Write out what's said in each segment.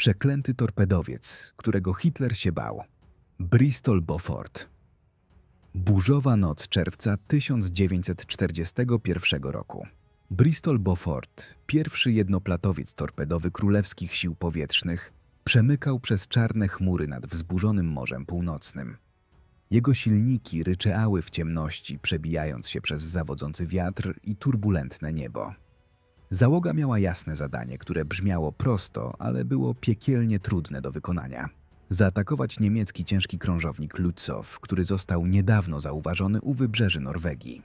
Przeklęty torpedowiec, którego Hitler się bał. Bristol Beaufort. Burzowa noc czerwca 1941 roku. Bristol Beaufort, pierwszy jednoplatowiec torpedowy Królewskich Sił Powietrznych, przemykał przez czarne chmury nad wzburzonym Morzem Północnym. Jego silniki ryczeały w ciemności, przebijając się przez zawodzący wiatr i turbulentne niebo. Załoga miała jasne zadanie, które brzmiało prosto, ale było piekielnie trudne do wykonania. Zaatakować niemiecki ciężki krążownik Lutzow, który został niedawno zauważony u wybrzeży Norwegii.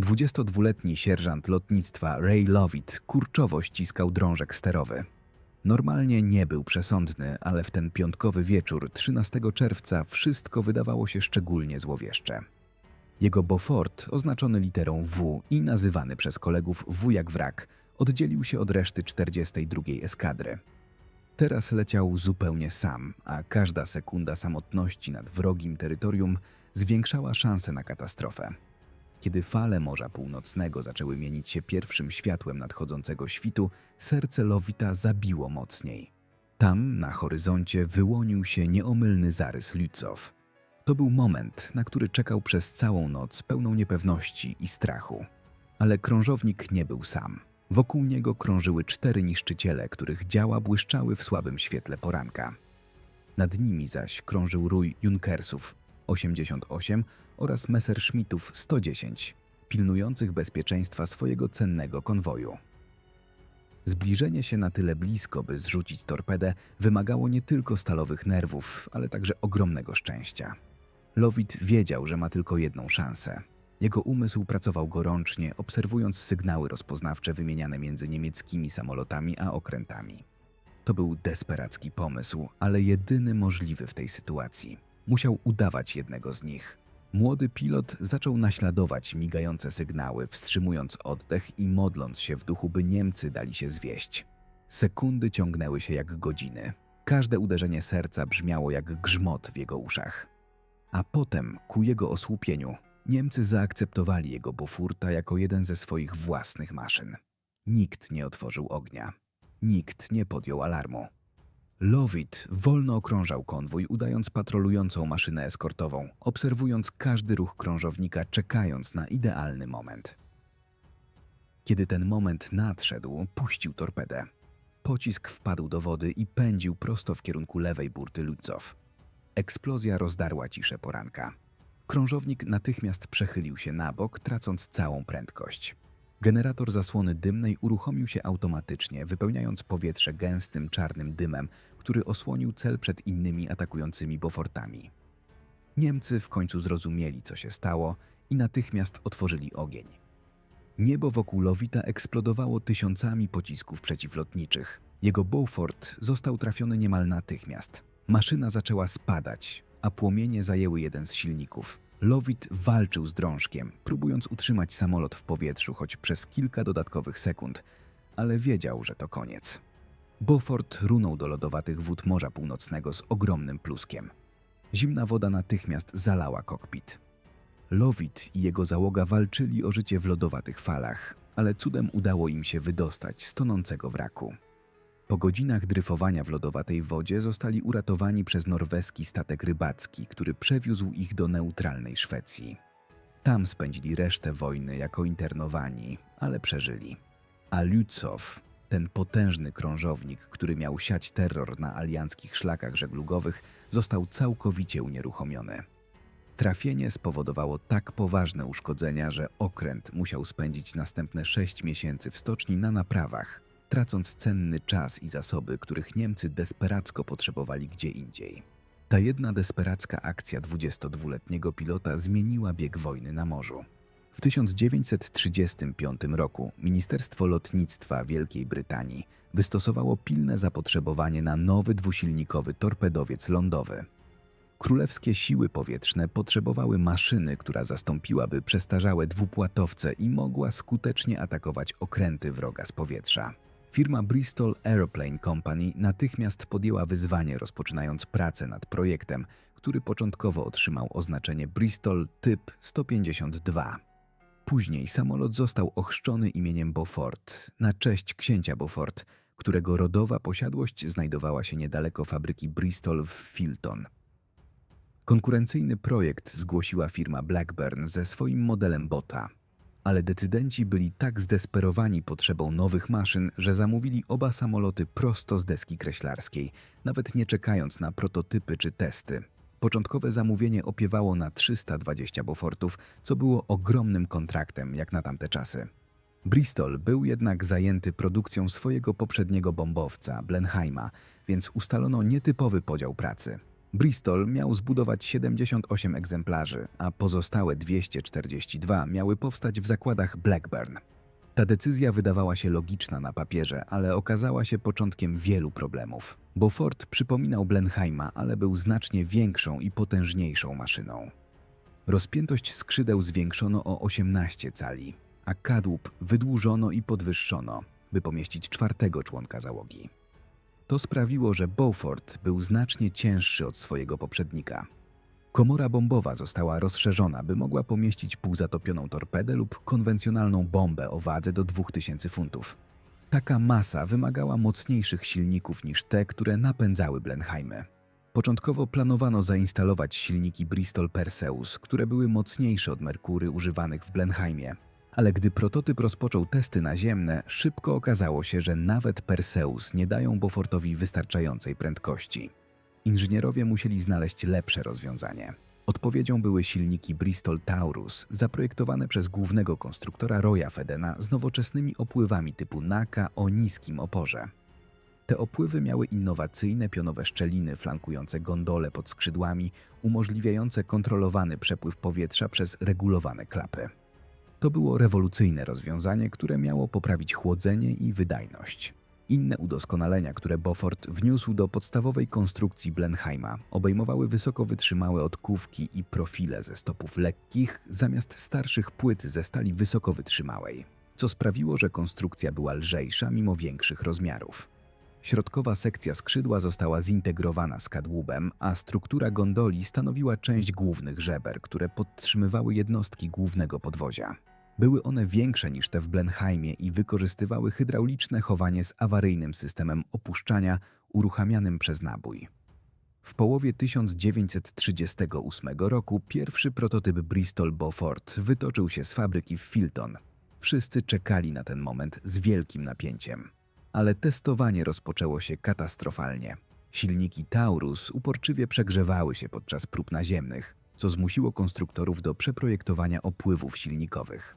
22-letni sierżant lotnictwa Ray Lovett kurczowo ściskał drążek sterowy. Normalnie nie był przesądny, ale w ten piątkowy wieczór 13 czerwca wszystko wydawało się szczególnie złowieszcze. Jego Beaufort, oznaczony literą W i nazywany przez kolegów W jak wrak, oddzielił się od reszty 42 eskadry. Teraz leciał zupełnie sam, a każda sekunda samotności nad wrogim terytorium zwiększała szanse na katastrofę. Kiedy fale Morza Północnego zaczęły mienić się pierwszym światłem nadchodzącego świtu, serce Lowita zabiło mocniej. Tam, na horyzoncie, wyłonił się nieomylny zarys Lützow. To był moment, na który czekał przez całą noc pełną niepewności i strachu. Ale krążownik nie był sam. Wokół niego krążyły cztery niszczyciele, których działa błyszczały w słabym świetle poranka. Nad nimi zaś krążył rój Junkersów 88 oraz Messerschmittów 110, pilnujących bezpieczeństwa swojego cennego konwoju. Zbliżenie się na tyle blisko, by zrzucić torpedę, wymagało nie tylko stalowych nerwów, ale także ogromnego szczęścia. Lowit wiedział, że ma tylko jedną szansę. Jego umysł pracował gorącznie, obserwując sygnały rozpoznawcze wymieniane między niemieckimi samolotami a okrętami. To był desperacki pomysł, ale jedyny możliwy w tej sytuacji. Musiał udawać jednego z nich. Młody pilot zaczął naśladować migające sygnały, wstrzymując oddech i modląc się w duchu, by Niemcy dali się zwieść. Sekundy ciągnęły się jak godziny. Każde uderzenie serca brzmiało jak grzmot w jego uszach. A potem, ku jego osłupieniu, Niemcy zaakceptowali jego Bofurta jako jeden ze swoich własnych maszyn. Nikt nie otworzył ognia. Nikt nie podjął alarmu. Lovit wolno okrążał konwój, udając patrolującą maszynę eskortową, obserwując każdy ruch krążownika, czekając na idealny moment. Kiedy ten moment nadszedł, puścił torpedę. Pocisk wpadł do wody i pędził prosto w kierunku lewej burty Ludzow. Eksplozja rozdarła ciszę poranka. Krążownik natychmiast przechylił się na bok, tracąc całą prędkość. Generator zasłony dymnej uruchomił się automatycznie, wypełniając powietrze gęstym, czarnym dymem, który osłonił cel przed innymi atakującymi Beaufortami. Niemcy w końcu zrozumieli, co się stało i natychmiast otworzyli ogień. Niebo wokół Lowita eksplodowało tysiącami pocisków przeciwlotniczych. Jego Beaufort został trafiony niemal natychmiast. Maszyna zaczęła spadać, a płomienie zajęły jeden z silników. Lowit walczył z drążkiem, próbując utrzymać samolot w powietrzu choć przez kilka dodatkowych sekund, ale wiedział, że to koniec. Beaufort runął do lodowatych wód Morza Północnego z ogromnym pluskiem. Zimna woda natychmiast zalała kokpit. Lowit i jego załoga walczyli o życie w lodowatych falach, ale cudem udało im się wydostać z tonącego wraku. Po godzinach dryfowania w lodowatej wodzie zostali uratowani przez norweski statek rybacki, który przewiózł ich do neutralnej Szwecji. Tam spędzili resztę wojny jako internowani, ale przeżyli. A Lützow, ten potężny krążownik, który miał siać terror na alianckich szlakach żeglugowych, został całkowicie unieruchomiony. Trafienie spowodowało tak poważne uszkodzenia, że okręt musiał spędzić następne sześć miesięcy w stoczni na naprawach, tracąc cenny czas i zasoby, których Niemcy desperacko potrzebowali gdzie indziej. Ta jedna desperacka akcja 22-letniego pilota zmieniła bieg wojny na morzu. W 1935 roku Ministerstwo Lotnictwa Wielkiej Brytanii wystosowało pilne zapotrzebowanie na nowy dwusilnikowy torpedowiec lądowy. Królewskie siły powietrzne potrzebowały maszyny, która zastąpiłaby przestarzałe dwupłatowce i mogła skutecznie atakować okręty wroga z powietrza. Firma Bristol Aeroplane Company natychmiast podjęła wyzwanie, rozpoczynając pracę nad projektem, który początkowo otrzymał oznaczenie Bristol Typ 152. Później samolot został ochrzczony imieniem Beaufort na cześć księcia Beaufort, którego rodowa posiadłość znajdowała się niedaleko fabryki Bristol w Filton. Konkurencyjny projekt zgłosiła firma Blackburn ze swoim modelem bota, ale decydenci byli tak zdesperowani potrzebą nowych maszyn, że zamówili oba samoloty prosto z deski kreślarskiej, nawet nie czekając na prototypy czy testy. Początkowe zamówienie opiewało na 320 Beaufortów, co było ogromnym kontraktem jak na tamte czasy. Bristol był jednak zajęty produkcją swojego poprzedniego bombowca, Blenheima, więc ustalono nietypowy podział pracy. Bristol miał zbudować 78 egzemplarzy, a pozostałe 242 miały powstać w zakładach Blackburn. Ta decyzja wydawała się logiczna na papierze, ale okazała się początkiem wielu problemów. Beaufort przypominał Blenheima, ale był znacznie większą i potężniejszą maszyną. Rozpiętość skrzydeł zwiększono o 18 cali, a kadłub wydłużono i podwyższono, by pomieścić czwartego członka załogi. To sprawiło, że Beaufort był znacznie cięższy od swojego poprzednika. Komora bombowa została rozszerzona, by mogła pomieścić półzatopioną torpedę lub konwencjonalną bombę o wadze do 2000 funtów. Taka masa wymagała mocniejszych silników niż te, które napędzały Blenheimy. Początkowo planowano zainstalować silniki Bristol Perseus, które były mocniejsze od Merkury używanych w Blenheimie, ale gdy prototyp rozpoczął testy naziemne, szybko okazało się, że nawet Perseus nie dają Beaufortowi wystarczającej prędkości. Inżynierowie musieli znaleźć lepsze rozwiązanie. Odpowiedzią były silniki Bristol Taurus, zaprojektowane przez głównego konstruktora Roya Fedena z nowoczesnymi opływami typu NACA o niskim oporze. Te opływy miały innowacyjne pionowe szczeliny flankujące gondole pod skrzydłami, umożliwiające kontrolowany przepływ powietrza przez regulowane klapy. To było rewolucyjne rozwiązanie, które miało poprawić chłodzenie i wydajność. Inne udoskonalenia, które Beaufort wniósł do podstawowej konstrukcji Blenheima, obejmowały wysoko wytrzymałe odkówki i profile ze stopów lekkich zamiast starszych płyt ze stali wysoko wytrzymałej, co sprawiło, że konstrukcja była lżejsza mimo większych rozmiarów. Środkowa sekcja skrzydła została zintegrowana z kadłubem, a struktura gondoli stanowiła część głównych żeber, które podtrzymywały jednostki głównego podwozia. Były one większe niż te w Blenheimie i wykorzystywały hydrauliczne chowanie z awaryjnym systemem opuszczania uruchamianym przez nabój. W połowie 1938 roku pierwszy prototyp Bristol Beaufort wytoczył się z fabryki w Filton. Wszyscy czekali na ten moment z wielkim napięciem. Ale testowanie rozpoczęło się katastrofalnie. Silniki Taurus uporczywie przegrzewały się podczas prób naziemnych, co zmusiło konstruktorów do przeprojektowania opływów silnikowych.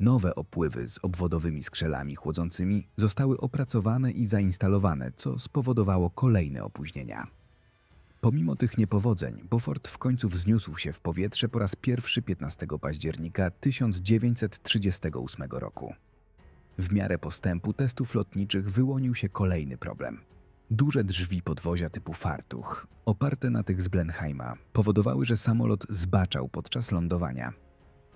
Nowe opływy z obwodowymi skrzelami chłodzącymi zostały opracowane i zainstalowane, co spowodowało kolejne opóźnienia. Pomimo tych niepowodzeń, Beaufort w końcu wzniósł się w powietrze po raz pierwszy 15 października 1938 roku. W miarę postępu testów lotniczych wyłonił się kolejny problem. Duże drzwi podwozia typu fartuch, oparte na tych z Blenheima, powodowały, że samolot zbaczał podczas lądowania –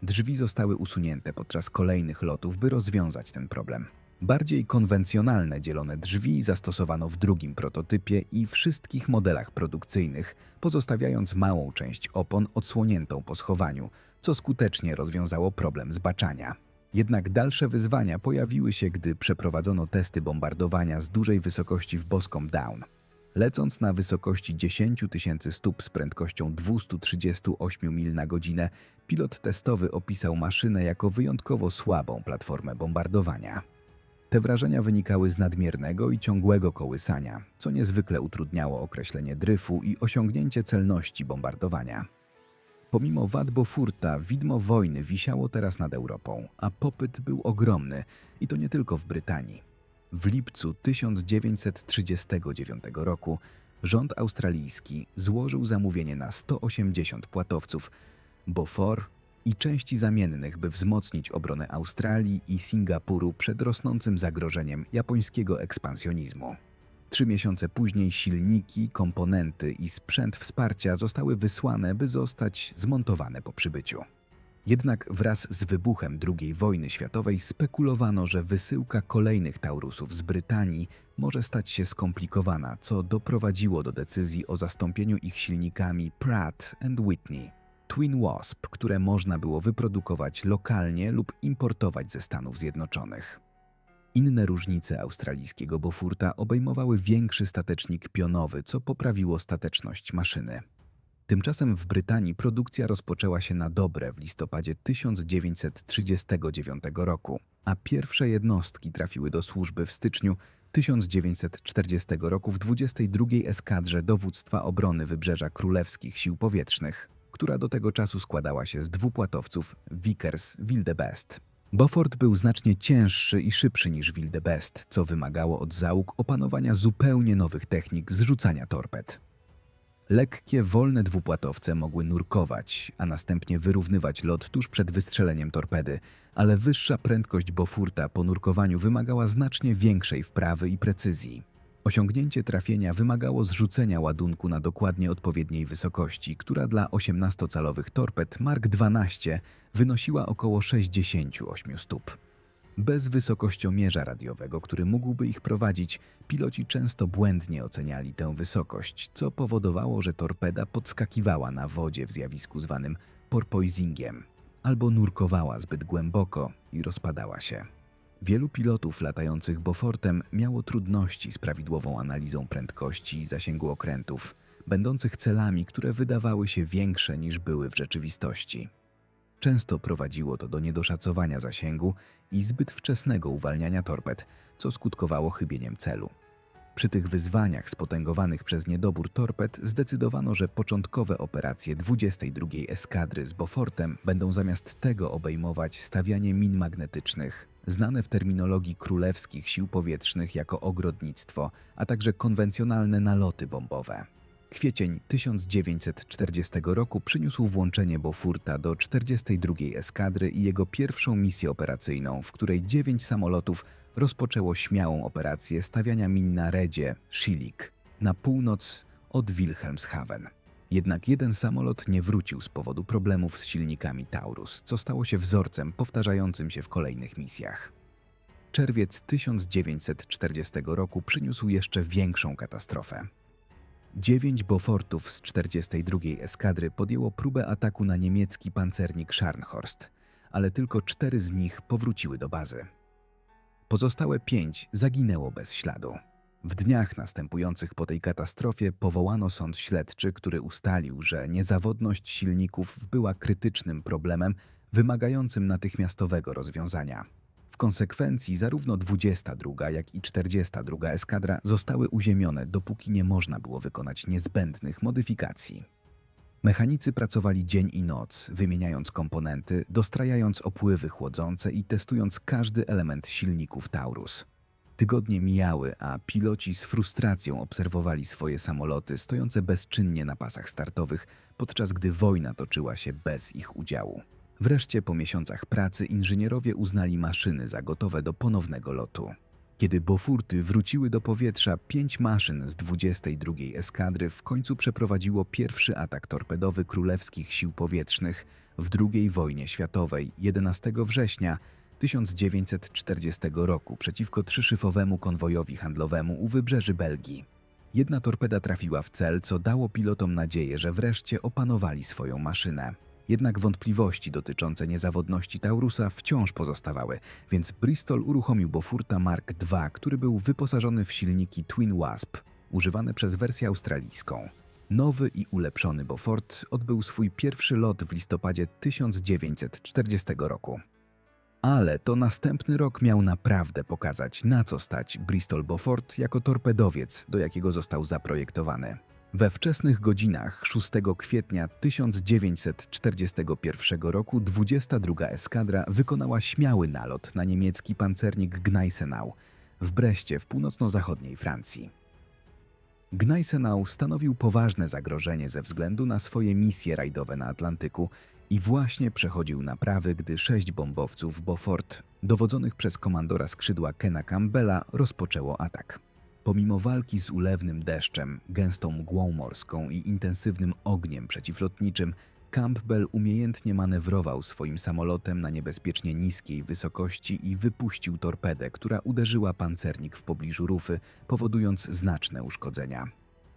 Drzwi zostały usunięte podczas kolejnych lotów, by rozwiązać ten problem. Bardziej konwencjonalne dzielone drzwi zastosowano w drugim prototypie i wszystkich modelach produkcyjnych, pozostawiając małą część opon odsłoniętą po schowaniu, co skutecznie rozwiązało problem zbaczania. Jednak dalsze wyzwania pojawiły się, gdy przeprowadzono testy bombardowania z dużej wysokości w Boscombe Down. Lecąc na wysokości 10 tysięcy stóp z prędkością 238 mil na godzinę, pilot testowy opisał maszynę jako wyjątkowo słabą platformę bombardowania. Te wrażenia wynikały z nadmiernego i ciągłego kołysania, co niezwykle utrudniało określenie dryfu i osiągnięcie celności bombardowania. Pomimo wad Bofurta, widmo wojny wisiało teraz nad Europą, a popyt był ogromny i to nie tylko w Brytanii. W lipcu 1939 roku rząd australijski złożył zamówienie na 180 płatowców Beaufort i części zamiennych, by wzmocnić obronę Australii i Singapuru przed rosnącym zagrożeniem japońskiego ekspansjonizmu. Trzy miesiące później silniki, komponenty i sprzęt wsparcia zostały wysłane, by zostać zmontowane po przybyciu. Jednak wraz z wybuchem II wojny światowej spekulowano, że wysyłka kolejnych Taurusów z Brytanii może stać się skomplikowana, co doprowadziło do decyzji o zastąpieniu ich silnikami Pratt Whitney. Twin Wasp, które można było wyprodukować lokalnie lub importować ze Stanów Zjednoczonych. Inne różnice australijskiego Bofurta obejmowały większy statecznik pionowy, co poprawiło stateczność maszyny. Tymczasem w Brytanii produkcja rozpoczęła się na dobre w listopadzie 1939 roku, a pierwsze jednostki trafiły do służby w styczniu 1940 roku w 22 Eskadrze Dowództwa Obrony Wybrzeża Królewskich Sił Powietrznych, która do tego czasu składała się z dwupłatowców Vickers Wildebest. Beaufort był znacznie cięższy i szybszy niż Wildebest, co wymagało od załóg opanowania zupełnie nowych technik zrzucania torped. Lekkie, wolne dwupłatowce mogły nurkować, a następnie wyrównywać lot tuż przed wystrzeleniem torpedy, ale wyższa prędkość Bofurta po nurkowaniu wymagała znacznie większej wprawy i precyzji. Osiągnięcie trafienia wymagało zrzucenia ładunku na dokładnie odpowiedniej wysokości, która dla 18-calowych torped Mark XII wynosiła około 68 stóp. Bez wysokościomierza radiowego, który mógłby ich prowadzić, piloci często błędnie oceniali tę wysokość, co powodowało, że torpeda podskakiwała na wodzie w zjawisku zwanym porpoisingiem albo nurkowała zbyt głęboko i rozpadała się. Wielu pilotów latających Beaufortem miało trudności z prawidłową analizą prędkości i zasięgu okrętów, będących celami, które wydawały się większe niż były w rzeczywistości. Często prowadziło to do niedoszacowania zasięgu i zbyt wczesnego uwalniania torped, co skutkowało chybieniem celu. Przy tych wyzwaniach spotęgowanych przez niedobór torped zdecydowano, że początkowe operacje 22 Eskadry z Beaufortem będą zamiast tego obejmować stawianie min magnetycznych, znane w terminologii królewskich sił powietrznych jako ogrodnictwo, a także konwencjonalne naloty bombowe. Kwiecień 1940 roku przyniósł włączenie Beauforta do 42 Eskadry i jego pierwszą misję operacyjną, w której dziewięć samolotów rozpoczęło śmiałą operację stawiania min na redzie Schilik na północ od Wilhelmshaven. Jednak jeden samolot nie wrócił z powodu problemów z silnikami Taurus, co stało się wzorcem powtarzającym się w kolejnych misjach. Czerwiec 1940 roku przyniósł jeszcze większą katastrofę. Dziewięć Beaufortów z 42 eskadry podjęło próbę ataku na niemiecki pancernik Scharnhorst, ale tylko cztery z nich powróciły do bazy. Pozostałe pięć zaginęło bez śladu. W dniach następujących po tej katastrofie powołano sąd śledczy, który ustalił, że niezawodność silników była krytycznym problemem wymagającym natychmiastowego rozwiązania. Konsekwencji zarówno 22, jak i 42 eskadra zostały uziemione, dopóki nie można było wykonać niezbędnych modyfikacji. Mechanicy pracowali dzień i noc, wymieniając komponenty, dostrajając opływy chłodzące i testując każdy element silników Taurus. Tygodnie mijały, a piloci z frustracją obserwowali swoje samoloty stojące bezczynnie na pasach startowych, podczas gdy wojna toczyła się bez ich udziału. Wreszcie po miesiącach pracy inżynierowie uznali maszyny za gotowe do ponownego lotu. Kiedy Bofurty wróciły do powietrza, pięć maszyn z 22 eskadry w końcu przeprowadziło pierwszy atak torpedowy królewskich sił powietrznych w II wojnie światowej 11 września 1940 roku przeciwko trzyszyfowemu konwojowi handlowemu u wybrzeży Belgii. Jedna torpeda trafiła w cel, co dało pilotom nadzieję, że wreszcie opanowali swoją maszynę. Jednak wątpliwości dotyczące niezawodności Taurusa wciąż pozostawały, więc Bristol uruchomił Bofurta Mark II, który był wyposażony w silniki Twin Wasp, używane przez wersję australijską. Nowy i ulepszony Beaufort odbył swój pierwszy lot w listopadzie 1940 roku. Ale to następny rok miał naprawdę pokazać, na co stać Bristol Beaufort jako torpedowiec, do jakiego został zaprojektowany. We wczesnych godzinach 6 kwietnia 1941 roku 22 eskadra wykonała śmiały nalot na niemiecki pancernik Gneisenau w Breście w północno-zachodniej Francji. Gneisenau stanowił poważne zagrożenie ze względu na swoje misje rajdowe na Atlantyku i właśnie przechodził naprawy, gdy sześć bombowców Beaufort, dowodzonych przez komandora skrzydła Kena Campbella, rozpoczęło atak. Pomimo walki z ulewnym deszczem, gęstą mgłą morską i intensywnym ogniem przeciwlotniczym, Campbell umiejętnie manewrował swoim samolotem na niebezpiecznie niskiej wysokości i wypuścił torpedę, która uderzyła pancernik w pobliżu rufy, powodując znaczne uszkodzenia.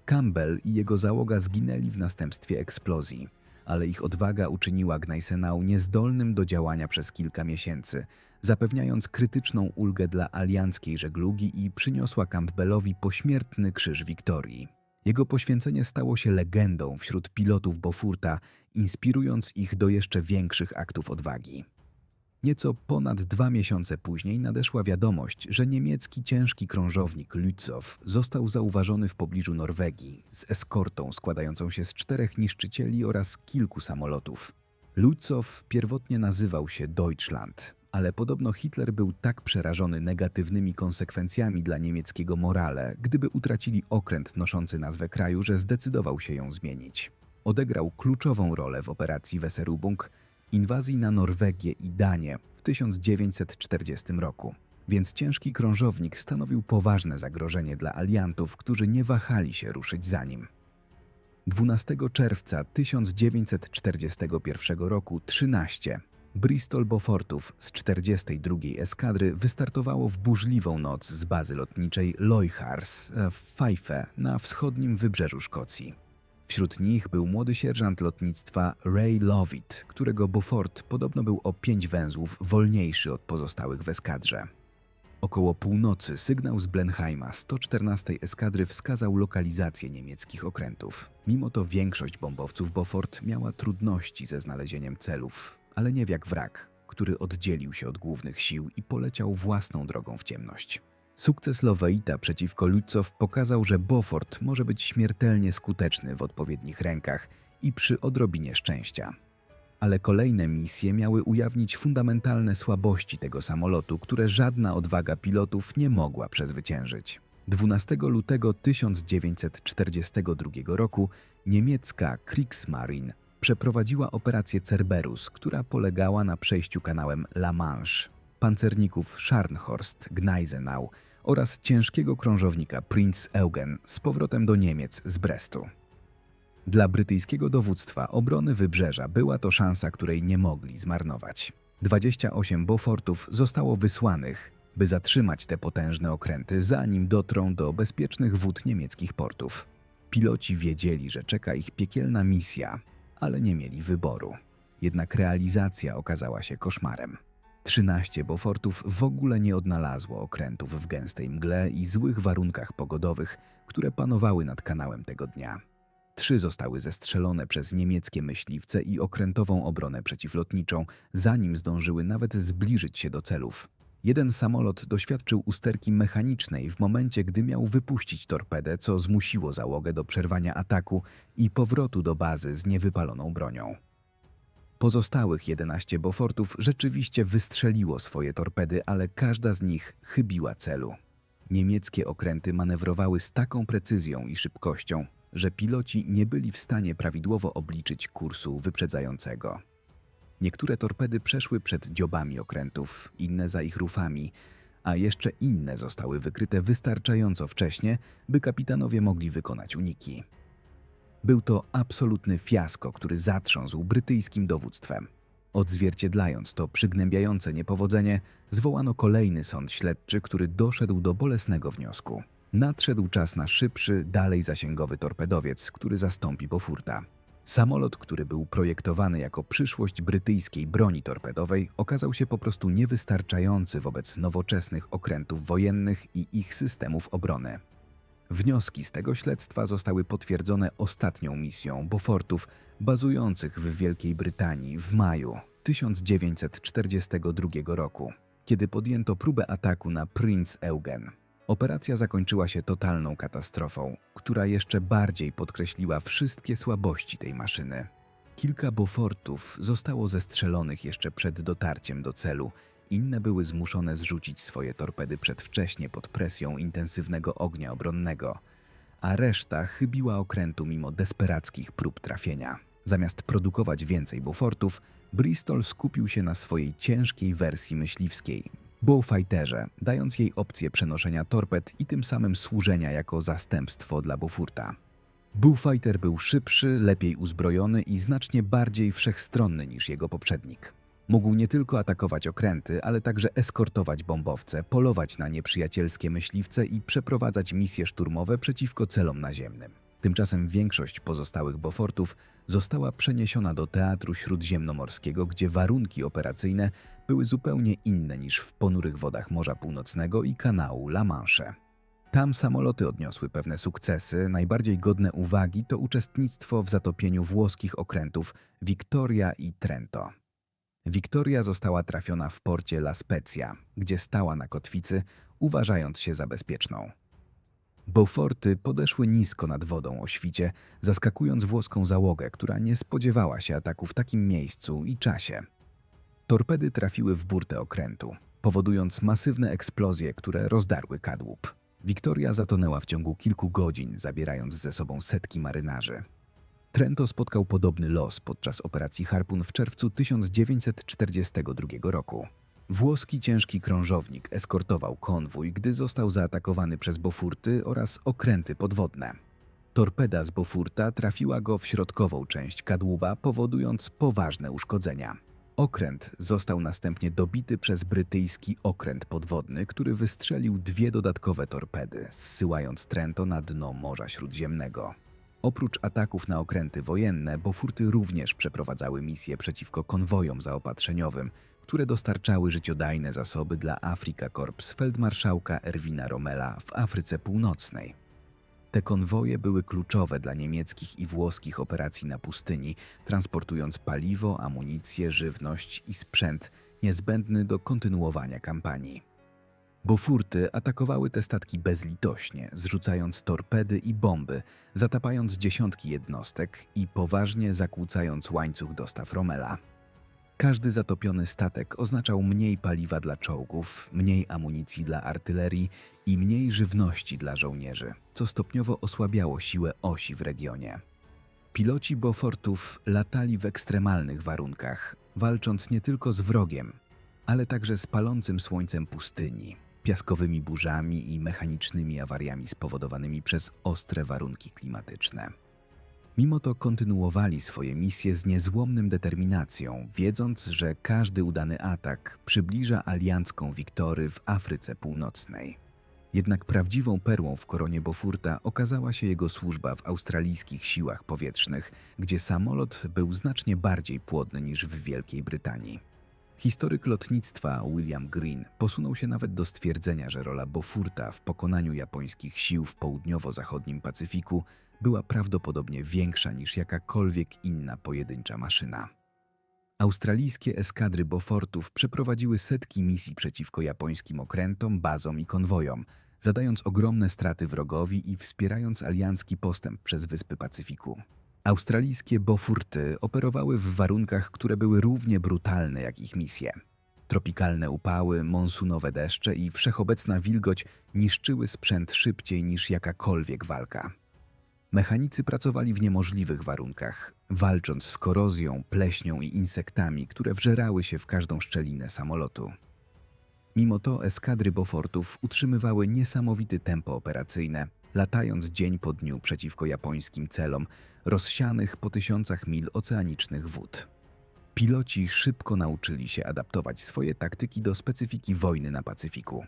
Campbell i jego załoga zginęli w następstwie eksplozji, ale ich odwaga uczyniła Gneisenau niezdolnym do działania przez kilka miesięcy, zapewniając krytyczną ulgę dla alianckiej żeglugi i przyniosła Campbellowi pośmiertny krzyż Wiktorii. Jego poświęcenie stało się legendą wśród pilotów Bofurta, inspirując ich do jeszcze większych aktów odwagi. Nieco ponad dwa miesiące później nadeszła wiadomość, że niemiecki ciężki krążownik Lützow został zauważony w pobliżu Norwegii z eskortą składającą się z czterech niszczycieli oraz kilku samolotów. Lützow pierwotnie nazywał się Deutschland, ale podobno Hitler był tak przerażony negatywnymi konsekwencjami dla niemieckiego morale, gdyby utracili okręt noszący nazwę kraju, że zdecydował się ją zmienić. Odegrał kluczową rolę w operacji Weserubung, inwazji na Norwegię i Danię w 1940 roku. Więc ciężki krążownik stanowił poważne zagrożenie dla aliantów, którzy nie wahali się ruszyć za nim. 12 czerwca 1941 roku 13 Bristol Beaufortów z 42 eskadry wystartowało w burzliwą noc z bazy lotniczej Loyhars w Fife na wschodnim wybrzeżu Szkocji. Wśród nich był młody sierżant lotnictwa Ray Lovett, którego Beaufort podobno był o pięć węzłów wolniejszy od pozostałych w eskadrze. Około północy sygnał z Blenheima 114 eskadry wskazał lokalizację niemieckich okrętów. Mimo to większość bombowców Beaufort miała trudności ze znalezieniem celów, ale nie jak wrak, który oddzielił się od głównych sił i poleciał własną drogą w ciemność. Sukces Loveita przeciwko Lützow pokazał, że Beaufort może być śmiertelnie skuteczny w odpowiednich rękach i przy odrobinie szczęścia. Ale kolejne misje miały ujawnić fundamentalne słabości tego samolotu, które żadna odwaga pilotów nie mogła przezwyciężyć. 12 lutego 1942 roku niemiecka Kriegsmarine przeprowadziła operację Cerberus, która polegała na przejściu kanałem La Manche pancerników Scharnhorst, Gneisenau oraz ciężkiego krążownika Prinz Eugen z powrotem do Niemiec z Brestu. Dla brytyjskiego dowództwa obrony wybrzeża była to szansa, której nie mogli zmarnować. 28 Beaufortów zostało wysłanych, by zatrzymać te potężne okręty, zanim dotrą do bezpiecznych wód niemieckich portów. Piloci wiedzieli, że czeka ich piekielna misja, ale nie mieli wyboru. Jednak realizacja okazała się koszmarem. 13 Beaufortów w ogóle nie odnalazło okrętów w gęstej mgle i złych warunkach pogodowych, które panowały nad kanałem tego dnia. Trzy zostały zestrzelone przez niemieckie myśliwce i okrętową obronę przeciwlotniczą, zanim zdążyły nawet zbliżyć się do celów. Jeden samolot doświadczył usterki mechanicznej w momencie, gdy miał wypuścić torpedę, co zmusiło załogę do przerwania ataku i powrotu do bazy z niewypaloną bronią. Pozostałych 11 Beaufortów rzeczywiście wystrzeliło swoje torpedy, ale każda z nich chybiła celu. Niemieckie okręty manewrowały z taką precyzją i szybkością, że piloci nie byli w stanie prawidłowo obliczyć kursu wyprzedzającego. Niektóre torpedy przeszły przed dziobami okrętów, inne za ich rufami, a jeszcze inne zostały wykryte wystarczająco wcześnie, by kapitanowie mogli wykonać uniki. Był to absolutny fiasko, który zatrząsł brytyjskim dowództwem. Odzwierciedlając to przygnębiające niepowodzenie, zwołano kolejny sąd śledczy, który doszedł do bolesnego wniosku. Nadszedł czas na szybszy, dalej zasięgowy torpedowiec, który zastąpi Beauforta. Samolot, który był projektowany jako przyszłość brytyjskiej broni torpedowej, okazał się po prostu niewystarczający wobec nowoczesnych okrętów wojennych i ich systemów obrony. Wnioski z tego śledztwa zostały potwierdzone ostatnią misją Beaufortów bazujących w Wielkiej Brytanii w maju 1942 roku, kiedy podjęto próbę ataku na Prince Eugen. Operacja zakończyła się totalną katastrofą, która jeszcze bardziej podkreśliła wszystkie słabości tej maszyny. Kilka Beaufortów zostało zestrzelonych jeszcze przed dotarciem do celu – inne były zmuszone zrzucić swoje torpedy przedwcześnie pod presją intensywnego ognia obronnego, a reszta chybiła okrętu mimo desperackich prób trafienia. Zamiast produkować więcej Beaufortów, Bristol skupił się na swojej ciężkiej wersji myśliwskiej, Bowfighterze, dając jej opcję przenoszenia torped i tym samym służenia jako zastępstwo dla Beauforta. Bullfighter był szybszy, lepiej uzbrojony i znacznie bardziej wszechstronny niż jego poprzednik. Mógł nie tylko atakować okręty, ale także eskortować bombowce, polować na nieprzyjacielskie myśliwce i przeprowadzać misje szturmowe przeciwko celom naziemnym. Tymczasem większość pozostałych Beaufortów została przeniesiona do Teatru Śródziemnomorskiego, gdzie warunki operacyjne były zupełnie inne niż w ponurych wodach Morza Północnego i kanału La Manche. Tam samoloty odniosły pewne sukcesy. Najbardziej godne uwagi to uczestnictwo w zatopieniu włoskich okrętów Victoria i Trento. Victoria została trafiona w porcie La Spezia, gdzie stała na kotwicy, uważając się za bezpieczną. Beauforty podeszły nisko nad wodą o świcie, zaskakując włoską załogę, która nie spodziewała się ataku w takim miejscu i czasie. Torpedy trafiły w burtę okrętu, powodując masywne eksplozje, które rozdarły kadłub. Wiktoria zatonęła w ciągu kilku godzin, zabierając ze sobą setki marynarzy. Trento spotkał podobny los podczas operacji Harpun w czerwcu 1942 roku. Włoski ciężki krążownik eskortował konwój, gdy został zaatakowany przez Bofurty oraz okręty podwodne. Torpeda z Bofurta trafiła go w środkową część kadłuba, powodując poważne uszkodzenia. Okręt został następnie dobity przez brytyjski okręt podwodny, który wystrzelił dwie dodatkowe torpedy, zsyłając Trento na dno Morza Śródziemnego. Oprócz ataków na okręty wojenne, Bofurty również przeprowadzały misje przeciwko konwojom zaopatrzeniowym, które dostarczały życiodajne zasoby dla Afrika Korps feldmarszałka Erwina Rommela w Afryce Północnej. Te konwoje były kluczowe dla niemieckich i włoskich operacji na pustyni, transportując paliwo, amunicję, żywność i sprzęt niezbędny do kontynuowania kampanii. Bofurty atakowały te statki bezlitośnie, zrzucając torpedy i bomby, zatapając dziesiątki jednostek i poważnie zakłócając łańcuch dostaw Rommela. Każdy zatopiony statek oznaczał mniej paliwa dla czołgów, mniej amunicji dla artylerii i mniej żywności dla żołnierzy, co stopniowo osłabiało siłę osi w regionie. Piloci Beaufortów latali w ekstremalnych warunkach, walcząc nie tylko z wrogiem, ale także z palącym słońcem pustyni, piaskowymi burzami i mechanicznymi awariami spowodowanymi przez ostre warunki klimatyczne. Mimo to kontynuowali swoje misje z niezłomnym determinacją, wiedząc, że każdy udany atak przybliża aliancką wiktory w Afryce Północnej. Jednak prawdziwą perłą w koronie Bofurta okazała się jego służba w australijskich siłach powietrznych, gdzie samolot był znacznie bardziej płodny niż w Wielkiej Brytanii. Historyk lotnictwa William Green posunął się nawet do stwierdzenia, że rola Bofurta w pokonaniu japońskich sił w południowo-zachodnim Pacyfiku była prawdopodobnie większa niż jakakolwiek inna pojedyncza maszyna. Australijskie eskadry Beaufortów przeprowadziły setki misji przeciwko japońskim okrętom, bazom i konwojom, zadając ogromne straty wrogowi i wspierając aliancki postęp przez Wyspy Pacyfiku. Australijskie Beauforty operowały w warunkach, które były równie brutalne jak ich misje. Tropikalne upały, monsunowe deszcze i wszechobecna wilgoć niszczyły sprzęt szybciej niż jakakolwiek walka. Mechanicy pracowali w niemożliwych warunkach, walcząc z korozją, pleśnią i insektami, które wżerały się w każdą szczelinę samolotu. Mimo to eskadry Beaufortów utrzymywały niesamowite tempo operacyjne, latając dzień po dniu przeciwko japońskim celom, rozsianych po tysiącach mil oceanicznych wód. Piloci szybko nauczyli się adaptować swoje taktyki do specyfiki wojny na Pacyfiku.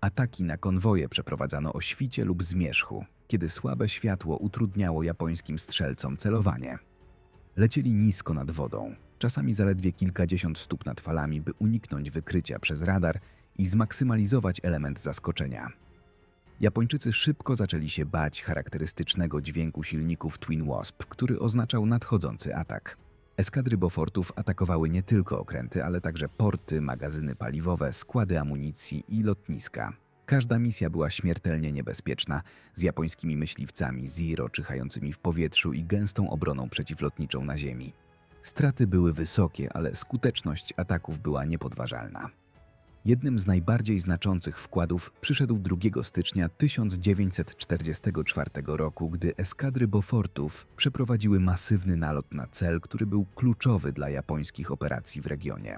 Ataki na konwoje przeprowadzano o świcie lub zmierzchu, kiedy słabe światło utrudniało japońskim strzelcom celowanie. Lecieli nisko nad wodą, czasami zaledwie kilkadziesiąt stóp nad falami, by uniknąć wykrycia przez radar i zmaksymalizować element zaskoczenia. Japończycy szybko zaczęli się bać charakterystycznego dźwięku silników Twin Wasp, który oznaczał nadchodzący atak. Eskadry Beaufortów atakowały nie tylko okręty, ale także porty, magazyny paliwowe, składy amunicji i lotniska. Każda misja była śmiertelnie niebezpieczna, z japońskimi myśliwcami Zero czyhającymi w powietrzu i gęstą obroną przeciwlotniczą na ziemi. Straty były wysokie, ale skuteczność ataków była niepodważalna. Jednym z najbardziej znaczących wkładów przyszedł 2 stycznia 1944 roku, gdy eskadry Beaufortów przeprowadziły masywny nalot na cel, który był kluczowy dla japońskich operacji w regionie.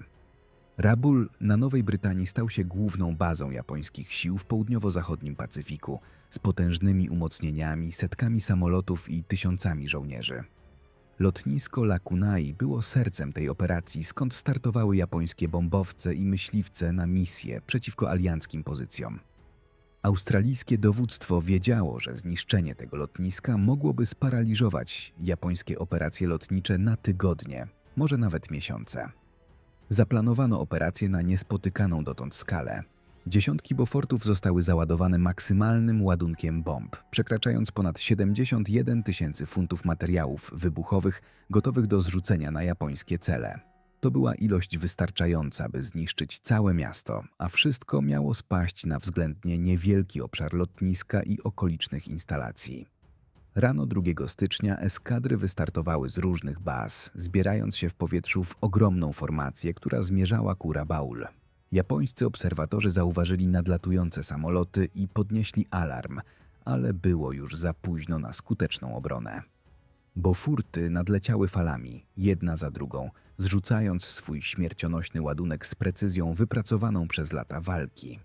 Rabul na Nowej Brytanii stał się główną bazą japońskich sił w południowo-zachodnim Pacyfiku, z potężnymi umocnieniami, setkami samolotów i tysiącami żołnierzy. Lotnisko Lakunai było sercem tej operacji, skąd startowały japońskie bombowce i myśliwce na misje przeciwko alianckim pozycjom. Australijskie dowództwo wiedziało, że zniszczenie tego lotniska mogłoby sparaliżować japońskie operacje lotnicze na tygodnie, może nawet miesiące. Zaplanowano operację na niespotykaną dotąd skalę. Dziesiątki Bofortów zostały załadowane maksymalnym ładunkiem bomb, przekraczając ponad 71 tysięcy funtów materiałów wybuchowych gotowych do zrzucenia na japońskie cele. To była ilość wystarczająca, by zniszczyć całe miasto, a wszystko miało spaść na względnie niewielki obszar lotniska i okolicznych instalacji. Rano 2 stycznia eskadry wystartowały z różnych baz, zbierając się w powietrzu w ogromną formację, która zmierzała ku Rabaul. Japońscy obserwatorzy zauważyli nadlatujące samoloty i podnieśli alarm, ale było już za późno na skuteczną obronę. Bo furty nadleciały falami, jedna za drugą, zrzucając swój śmiercionośny ładunek z precyzją wypracowaną przez lata walki.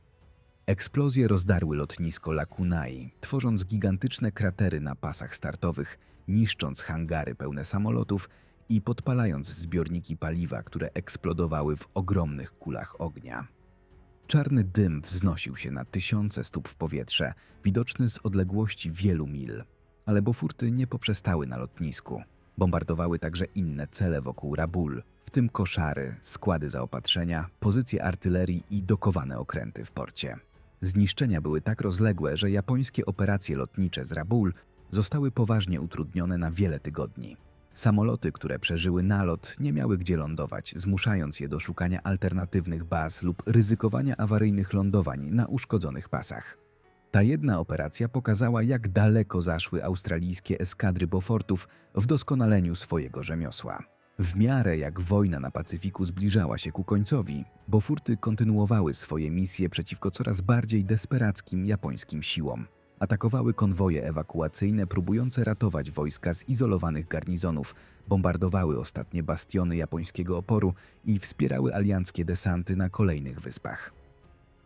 Eksplozje rozdarły lotnisko Lakunai, tworząc gigantyczne kratery na pasach startowych, niszcząc hangary pełne samolotów i podpalając zbiorniki paliwa, które eksplodowały w ogromnych kulach ognia. Czarny dym wznosił się na tysiące stóp w powietrze, widoczny z odległości wielu mil. Ale bofurty nie poprzestały na lotnisku. Bombardowały także inne cele wokół Rabul, w tym koszary, składy zaopatrzenia, pozycje artylerii i dokowane okręty w porcie. Zniszczenia były tak rozległe, że japońskie operacje lotnicze z Rabul zostały poważnie utrudnione na wiele tygodni. Samoloty, które przeżyły nalot, nie miały gdzie lądować, zmuszając je do szukania alternatywnych baz lub ryzykowania awaryjnych lądowań na uszkodzonych pasach. Ta jedna operacja pokazała, jak daleko zaszły australijskie eskadry Bofortów w doskonaleniu swojego rzemiosła. W miarę jak wojna na Pacyfiku zbliżała się ku końcowi, Bofurty kontynuowały swoje misje przeciwko coraz bardziej desperackim japońskim siłom. Atakowały konwoje ewakuacyjne próbujące ratować wojska z izolowanych garnizonów, bombardowały ostatnie bastiony japońskiego oporu i wspierały alianckie desanty na kolejnych wyspach.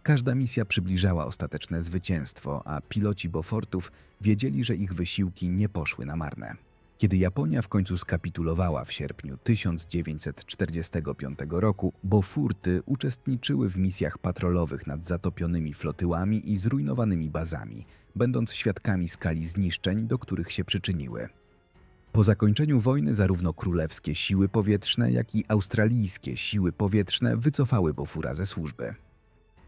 Każda misja przybliżała ostateczne zwycięstwo, a piloci Bofortów wiedzieli, że ich wysiłki nie poszły na marne. Kiedy Japonia w końcu skapitulowała w sierpniu 1945 roku, Bofurty uczestniczyły w misjach patrolowych nad zatopionymi flotyłami i zrujnowanymi bazami, będąc świadkami skali zniszczeń, do których się przyczyniły. Po zakończeniu wojny zarówno królewskie siły powietrzne, jak i australijskie siły powietrzne wycofały Bofura ze służby.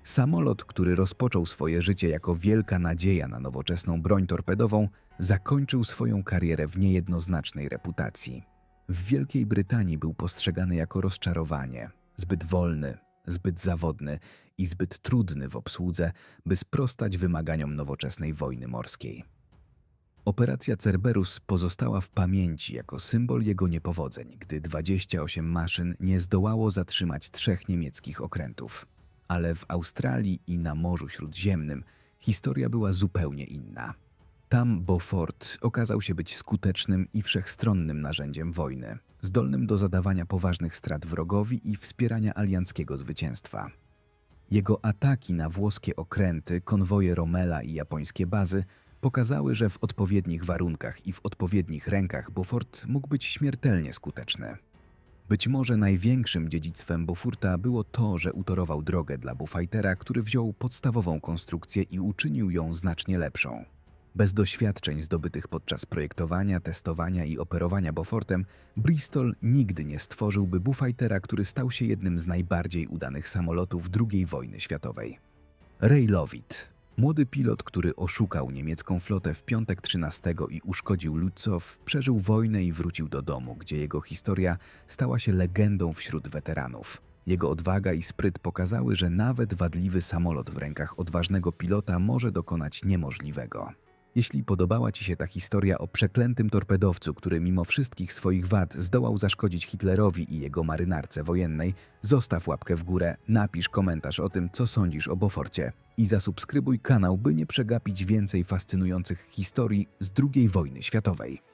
Samolot, który rozpoczął swoje życie jako wielka nadzieja na nowoczesną broń torpedową, zakończył swoją karierę w niejednoznacznej reputacji. W Wielkiej Brytanii był postrzegany jako rozczarowanie, zbyt wolny, zbyt zawodny i zbyt trudny w obsłudze, by sprostać wymaganiom nowoczesnej wojny morskiej. Operacja Cerberus pozostała w pamięci jako symbol jego niepowodzeń, gdy 28 maszyn nie zdołało zatrzymać trzech niemieckich okrętów. Ale w Australii i na Morzu Śródziemnym historia była zupełnie inna. Tam Beaufort okazał się być skutecznym i wszechstronnym narzędziem wojny, zdolnym do zadawania poważnych strat wrogowi i wspierania alianckiego zwycięstwa. Jego ataki na włoskie okręty, konwoje Romela i japońskie bazy pokazały, że w odpowiednich warunkach i w odpowiednich rękach Beaufort mógł być śmiertelnie skuteczny. Być może największym dziedzictwem Bofurta było to, że utorował drogę dla Bullfightera, który wziął podstawową konstrukcję i uczynił ją znacznie lepszą. Bez doświadczeń zdobytych podczas projektowania, testowania i operowania Beaufortem, Bristol nigdy nie stworzyłby Bullfightera, który stał się jednym z najbardziej udanych samolotów II wojny światowej. Ray Lovitt, młody pilot, który oszukał niemiecką flotę w piątek 13 i uszkodził Lutzow, przeżył wojnę i wrócił do domu, gdzie jego historia stała się legendą wśród weteranów. Jego odwaga i spryt pokazały, że nawet wadliwy samolot w rękach odważnego pilota może dokonać niemożliwego. Jeśli podobała Ci się ta historia o przeklętym torpedowcu, który mimo wszystkich swoich wad zdołał zaszkodzić Hitlerowi i jego marynarce wojennej, zostaw łapkę w górę, napisz komentarz o tym, co sądzisz o Boforcie i zasubskrybuj kanał, by nie przegapić więcej fascynujących historii z II wojny światowej.